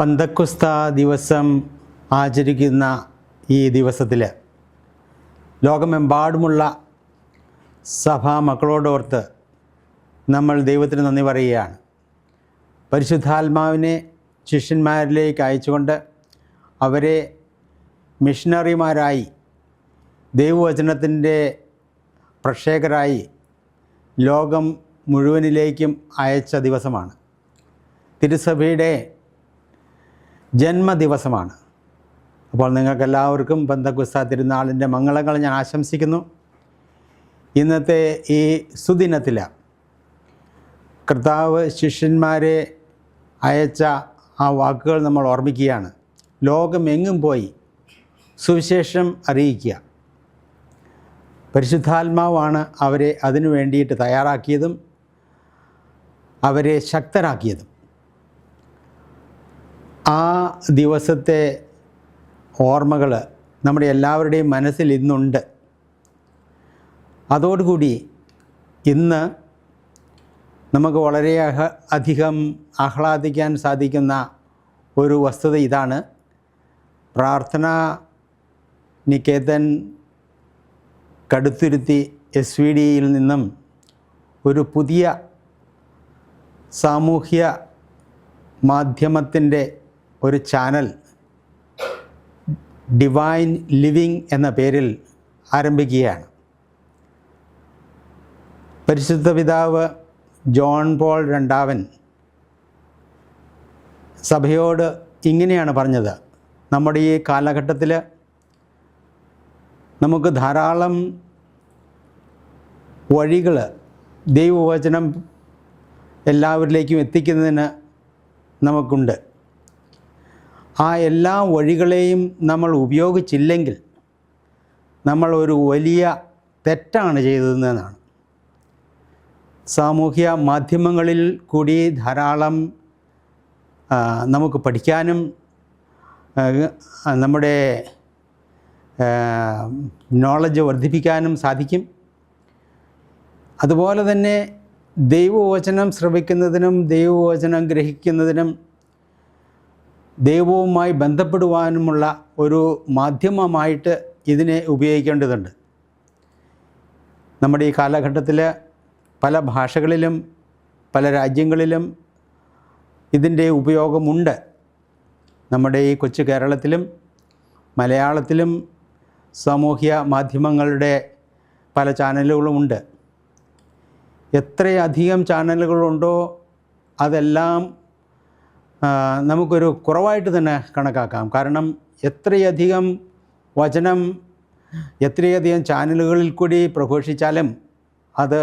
പന്തക്കുസ്ത ദിവസം ആചരിക്കുന്ന ഈ ദിവസത്തിൽ ലോകമെമ്പാടുമുള്ള സഭാ മക്കളോടോർത്ത് നമ്മൾ ദൈവത്തിന് നന്ദി പറയുകയാണ്. പരിശുദ്ധാത്മാവിനെ ശിഷ്യന്മാരിലേക്ക് അയച്ചുകൊണ്ട് അവരെ മിഷണറിമാരായി ദൈവവചനത്തിന്റെ പ്രക്ഷേകരായി ലോകം മുഴുവനിലേക്കും അയച്ച ദിവസമാണ്. തിരുസഭയുടെ ജന്മദിവസമാണ്. അപ്പോൾ നിങ്ങൾക്കെല്ലാവർക്കും ബന്ധക്കുസ്ത തിരുനാളിന്റെ മംഗളങ്ങൾ ഞാൻ ആശംസിക്കുന്നു. ഇന്നത്തെ ഈ സുദിനത്തിൽ കർത്താവ് ശിഷ്യന്മാരെ അയച്ച ആ വാക്കുകൾ നമ്മൾ ഓർമ്മിക്കുകയാണ്. ലോകമെങ്ങും പോയി സുവിശേഷം അറിയിക്കുക. പരിശുദ്ധാത്മാവാണ് അവരെ അതിനു വേണ്ടിയിട്ട് തയ്യാറാക്കിയതും അവരെ ശക്തരാക്കിയതും. ആ ദിവസത്തെ ഓർമ്മകൾ നമ്മുടെ എല്ലാവരുടെയും മനസ്സിൽ ഇന്നുണ്ട്. അതോടുകൂടി ഇന്ന് നമുക്ക് വളരെ അധികം ആഹ്ലാദിക്കാൻ സാധിക്കുന്ന ഒരു വസ്തുത ഇതാണ്. പ്രാർത്ഥന നികേതൻ കടുത്തിരുത്തി എസ് വി ഡിയിൽ നിന്നും ഒരു പുതിയ സാമൂഹ്യ മാധ്യമത്തിന്റെ ഒരു ചാനൽ ഡിവൈൻ ലിവിങ് എന്ന പേരിൽ ആരംഭിക്കുകയാണ്. പരിശുദ്ധ പിതാവ് ജോൺ പോൾ രണ്ടാവൻ സഭയോട് ഇങ്ങനെയാണ് പറഞ്ഞത്. നമ്മുടെ ഈ കാലഘട്ടത്തിൽ നമുക്ക് ധാരാളം വഴികൾ ദൈവവചനം എല്ലാവരിലേക്കും എത്തിക്കുന്നതിന് നമുക്കുണ്ട്. ആ എല്ലാ വഴികളെയും നമ്മൾ ഉപയോഗിച്ചില്ലെങ്കിൽ നമ്മൾ ഒരു വലിയ തെറ്റാണ് ചെയ്തതെന്നാണ്. സാമൂഹ്യ മാധ്യമങ്ങളിൽ കൂടി ധാരാളം നമുക്ക് പഠിക്കാനും നമ്മുടെ നോളജ് വർദ്ധിപ്പിക്കാനും സാധിക്കും. അതുപോലെ തന്നെ ദൈവവചനം ശ്രവിക്കുന്നതിനും ദൈവവചനം ഗ്രഹിക്കുന്നതിനും ദൈവവുമായി ബന്ധപ്പെടുവാനുമുള്ള ഒരു മാധ്യമമായിട്ട് ഇതിനെ ഉപയോഗിക്കേണ്ടതുണ്ട്. നമ്മുടെ ഈ കാലഘട്ടത്തിൽ പല ഭാഷകളിലും പല രാജ്യങ്ങളിലും ഇതിന്റെ ഉപയോഗമുണ്ട്. നമ്മുടെ ഈ കൊച്ചു കേരളത്തിലും മലയാളത്തിലും സാമൂഹ്യ മാധ്യമങ്ങളുടെ പല ചാനലുകളുമുണ്ട് എത്രയധികം ചാനലുകളുണ്ടോ അതെല്ലാം നമുക്കൊരു കുറവായിട്ട് തന്നെ കണക്കാക്കാം. കാരണം എത്രയധികം വചനം എത്രയധികം ചാനലുകളിൽ കൂടി പ്രഘോഷിച്ചാലും അത്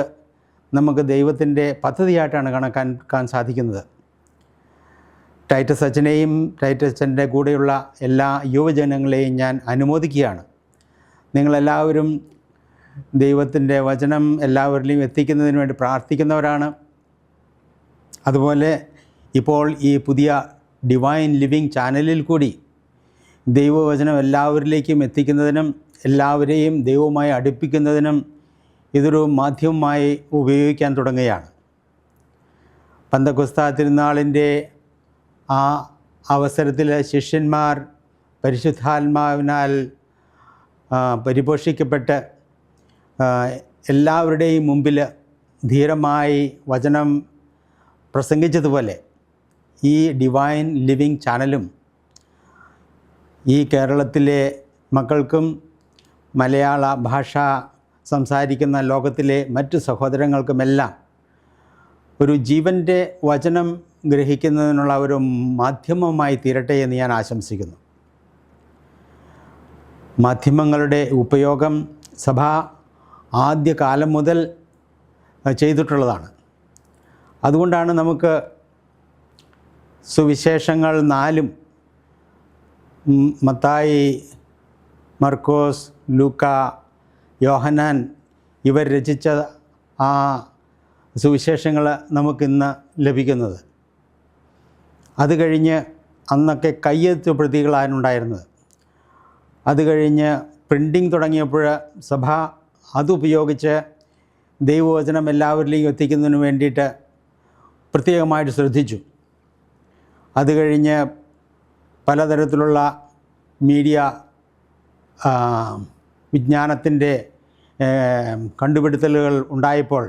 നമുക്ക് ദൈവത്തിന്റെ പദ്ധതിയായിട്ടാണ് കണക്കാക്കാൻ സാധിക്കുന്നത്. ടൈറ്റസ് അച്ഛനെയും ടൈറ്റസ് അച്ഛന്റെ കൂടെയുള്ള എല്ലാ യുവജനങ്ങളെയും ഞാൻ അനുമോദിക്കുകയാണ്. നിങ്ങളെല്ലാവരും ദൈവത്തിന്റെ വചനം എല്ലാവരിലും എത്തിക്കുന്നതിന് വേണ്ടി പ്രാർത്ഥിക്കുന്നവരാണ്. അതുപോലെ ഇപ്പോൾ ഈ പുതിയ ഡിവൈൻ ലിവിങ് ചാനലിൽ കൂടി ദൈവവചനം എല്ലാവരിലേക്കും എത്തിക്കുന്നതിനും എല്ലാവരെയും ദൈവവുമായി അടുപ്പിക്കുന്നതിനും ഇതൊരു മാധ്യമമായി ഉപയോഗിക്കാൻ തുടങ്ങുകയാണ്. പന്തക്കുസ്ത തിരുനാളിന്റെ ആ അവസരത്തിൽ ശിഷ്യന്മാർ പരിശുദ്ധാത്മാവിനാൽ പരിപോഷിക്കപ്പെട്ട് എല്ലാവരുടെയും മുമ്പിൽ ധീരമായി വചനം പ്രസംഗിച്ചതുപോലെ ഈ ഡിവൈൻ ലിവിങ് ചാനലും ഈ കേരളത്തിലെ മക്കൾക്കും മലയാള ഭാഷ സംസാരിക്കുന്ന ലോകത്തിലെ മറ്റു സഹോദരങ്ങൾക്കുമെല്ലാം ഒരു ജീവന്റെ വചനം ഗ്രഹിക്കുന്നതിനുള്ള ഒരു മാധ്യമമായി തീരട്ടെ എന്ന് ഞാൻ ആശംസിക്കുന്നു. മാധ്യമങ്ങളുടെ ഉപയോഗം സഭ ആദ്യകാലം മുതൽ ചെയ്തിട്ടുള്ളതാണ്. അതുകൊണ്ടാണ് നമുക്ക് സുവിശേഷങ്ങൾ നാലും മത്തായി മർക്കോസ് ലൂക്ക യോഹനാൻ ഇവർ രചിച്ച ആ സുവിശേഷങ്ങൾ നമുക്കിന്ന് ലഭിക്കുന്നത്. അത് കഴിഞ്ഞ് അന്നൊക്കെ കയ്യെഴുത്ത് പ്രതികളാണ് ഉണ്ടായിരുന്നത്. അത് കഴിഞ്ഞ് പ്രിന്റിങ് തുടങ്ങിയപ്പോൾ സഭ അതുപയോഗിച്ച് ദൈവവചനം എല്ലാവരിലേക്കും എത്തിക്കുന്നതിന് വേണ്ടിയിട്ട് പ്രത്യേകമായിട്ട് ശ്രദ്ധിച്ചു. അത് കഴിഞ്ഞ് പലതരത്തിലുള്ള മീഡിയ വിജ്ഞാനത്തിന്റെ കണ്ടുപിടുത്തലുകൾ ഉണ്ടായപ്പോൾ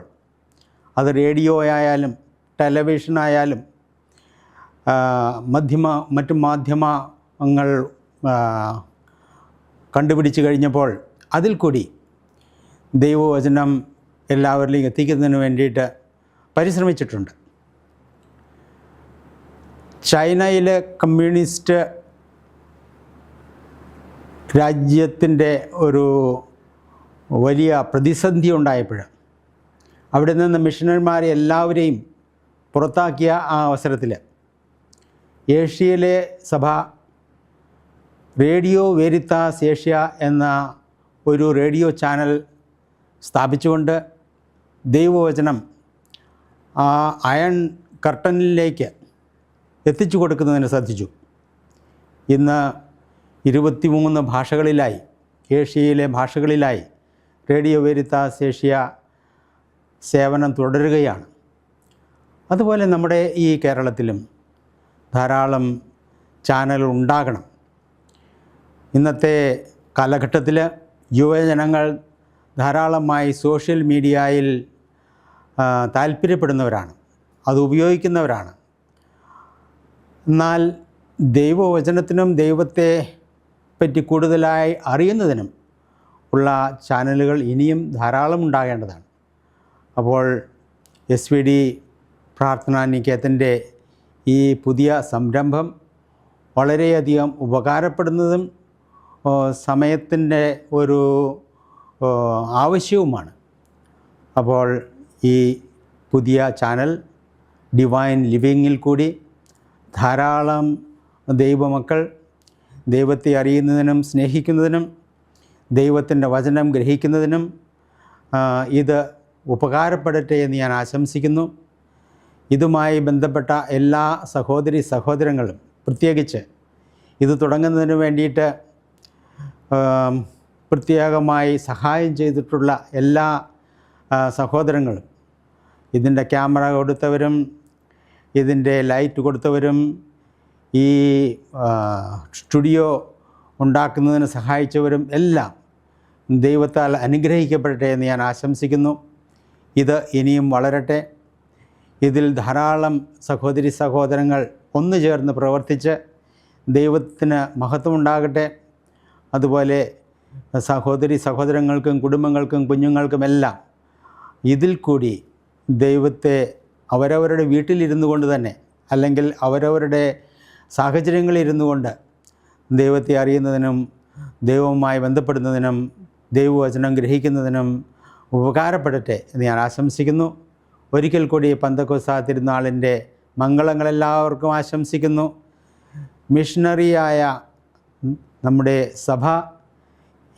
അത് റേഡിയോ ആയാലും ടെലിവിഷനായാലും മധ്യമ മറ്റു മാധ്യമങ്ങൾ കണ്ടുപിടിച്ച് കഴിഞ്ഞപ്പോൾ അതിൽ കൂടി ദൈവവചനം എല്ലാവരിലേക്കും എത്തിക്കുന്നതിന് വേണ്ടിയിട്ട് പരിശ്രമിച്ചിട്ടുണ്ട്. ചൈനയിലെ കമ്മ്യൂണിസ്റ്റ് രാജ്യത്തിന്റെ ഒരു വലിയ പ്രതിസന്ധി ഉണ്ടായപ്പോൾ അവിടെ നിന്ന് മിഷണറിമാരെ എല്ലാവരെയും പുറത്താക്കിയ ആ അവസരത്തിൽ ഏഷ്യയിലെ സഭ റേഡിയോ വേരിത്താസ് ഏഷ്യ എന്ന ഒരു റേഡിയോ ചാനൽ സ്ഥാപിച്ചുകൊണ്ട് ദൈവവചനം ആ അയൺ കർട്ടനിലേക്ക് എത്തിച്ചു കൊടുക്കുന്നതിന് സാധിച്ചു ഇന്ന് ഇരുപത്തിമൂന്ന് ഭാഷകളിലായി ഏഷ്യയിലെ ഭാഷകളിലായി റേഡിയോ വേരിത്താസ് ഏഷ്യ സേവനം തുടരുകയാണ്. അതുപോലെ നമ്മുടെ ഈ കേരളത്തിലും ധാരാളം ചാനലുകൾ ഉണ്ടാകണം. ഇന്നത്തെ കാലഘട്ടത്തിൽ യുവജനങ്ങൾ ധാരാളമായി സോഷ്യൽ മീഡിയയിൽ താല്പര്യപ്പെടുന്നവരാണ് അത് ഉപയോഗിക്കുന്നവരാണ്. എന്നാൽ ദൈവവചനത്തിനും ദൈവത്തെ പറ്റി കൂടുതലായി അറിയുന്നതിനും ഉള്ള ചാനലുകൾ ഇനിയും ധാരാളം ഉണ്ടാകേണ്ടതാണ്. അപ്പോൾ എസ് വി ഡി പ്രാർത്ഥനാ നികേതന്റെ ഈ പുതിയ സംരംഭം വളരെയധികം ഉപകാരപ്പെടുന്നതും സമയത്തിന്റെ ഒരു ആവശ്യവുമാണ്. അപ്പോൾ ഈ പുതിയ ചാനൽ ഡിവൈൻ ലിവിങ്ങിൽ കൂടി ധാരാളം ദൈവമക്കൾ ദൈവത്തെ അറിയുന്നതിനും സ്നേഹിക്കുന്നതിനും ദൈവത്തിന്റെ വചനം ഗ്രഹിക്കുന്നതിനും ഇത് ഉപകാരപ്പെടട്ടെ എന്ന് ഞാൻ ആശംസിക്കുന്നു. ഇതുമായി ബന്ധപ്പെട്ട എല്ലാ സഹോദരി സഹോദരങ്ങളും പ്രത്യേകിച്ച് ഇത് തുടങ്ങുന്നതിന് വേണ്ടിയിട്ട് പ്രത്യേകമായി സഹായം ചെയ്തിട്ടുള്ള എല്ലാ സഹോദരങ്ങളും ഇതിന്റെ ക്യാമറ കൊടുത്തവരും ഇതിന്റെ ലൈറ്റ് കൊടുത്തവരും ഈ സ്റ്റുഡിയോ ഉണ്ടാക്കുന്നതിന് സഹായിച്ചവരും എല്ലാം ദൈവത്താൽ അനുഗ്രഹിക്കപ്പെടട്ടെ എന്ന് ഞാൻ ആശംസിക്കുന്നു. ഇത് ഇനിയും വളരട്ടെ. ഇതിൽ ധാരാളം സഹോദരി സഹോദരങ്ങൾ ഒന്നു ചേർന്ന് പ്രവർത്തിച്ച് ദൈവത്തിന് മഹത്വമുണ്ടാകട്ടെ അതുപോലെ സഹോദരി സഹോദരങ്ങൾക്കും കുടുംബങ്ങൾക്കും കുഞ്ഞുങ്ങൾക്കുമെല്ലാം ഇതിൽ കൂടി ദൈവത്തെ അവരവരുടെ വീട്ടിലിരുന്നു കൊണ്ട് തന്നെ അല്ലെങ്കിൽ അവരവരുടെ സാഹചര്യങ്ങളിലിരുന്നു കൊണ്ട് ദൈവത്തെ അറിയുന്നതിനും ദൈവവുമായി ബന്ധപ്പെടുന്നതിനും ദൈവവചനം ഗ്രഹിക്കുന്നതിനും ഉപകാരപ്പെടട്ടെ എന്ന് ഞാൻ ആശംസിക്കുന്നു. ഒരിക്കൽ കൂടി പന്തക്കോസ തിരുനാളിന്റെ മംഗളങ്ങളെല്ലാവർക്കും ആശംസിക്കുന്നു. മിഷണറിയായ നമ്മുടെ സഭ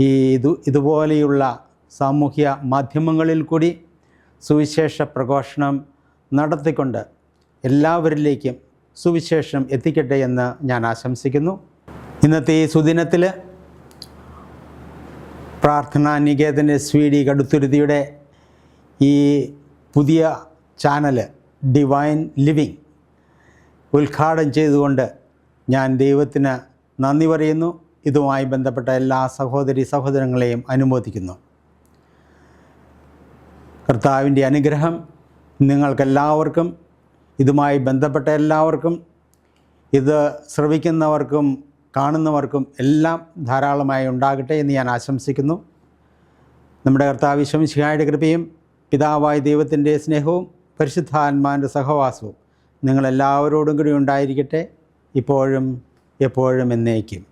ഈ ഇത് ഇതുപോലെയുള്ള സാമൂഹ്യ മാധ്യമങ്ങളിൽ കൂടി സുവിശേഷ പ്രഘോഷണം നടത്തിക്കൊണ്ട് എല്ലാവരിലേക്കും സുവിശേഷം എത്തിക്കട്ടെ എന്ന് ഞാൻ ആശംസിക്കുന്നു. ഇന്നത്തെ ഈ സുദിനത്തിൽ പ്രാർത്ഥനാ നികേതന്റെ സ്വീഡി കടുത്തുരുതിയുടെ ഈ പുതിയ ചാനൽ ഡിവൈൻ ലിവിങ് ഉദ്ഘാടനം ചെയ്തുകൊണ്ട് ഞാൻ ദൈവത്തിന് നന്ദി പറയുന്നു. ഇതുമായി ബന്ധപ്പെട്ട എല്ലാ സഹോദരി സഹോദരങ്ങളെയും അനുമോദിക്കുന്നു. കർത്താവിന്റെ അനുഗ്രഹം നിങ്ങൾക്കെല്ലാവർക്കും ഇതുമായി ബന്ധപ്പെട്ട എല്ലാവർക്കും ഇത് ശ്രവിക്കുന്നവർക്കും കാണുന്നവർക്കും എല്ലാം ധാരാളമായി ഉണ്ടാകട്ടെ എന്ന് ഞാൻ ആശംസിക്കുന്നു. നമ്മുടെ കർത്താവ് ശിഹായുടെ കൃപയും പിതാവായ ദൈവത്തിന്റെ സ്നേഹവും പരിശുദ്ധാത്മാന്റെ സഹവാസവും നിങ്ങളെല്ലാവരോടും കൂടി ഉണ്ടായിരിക്കട്ടെ. ഇപ്പോഴും എപ്പോഴും എന്നേക്കും.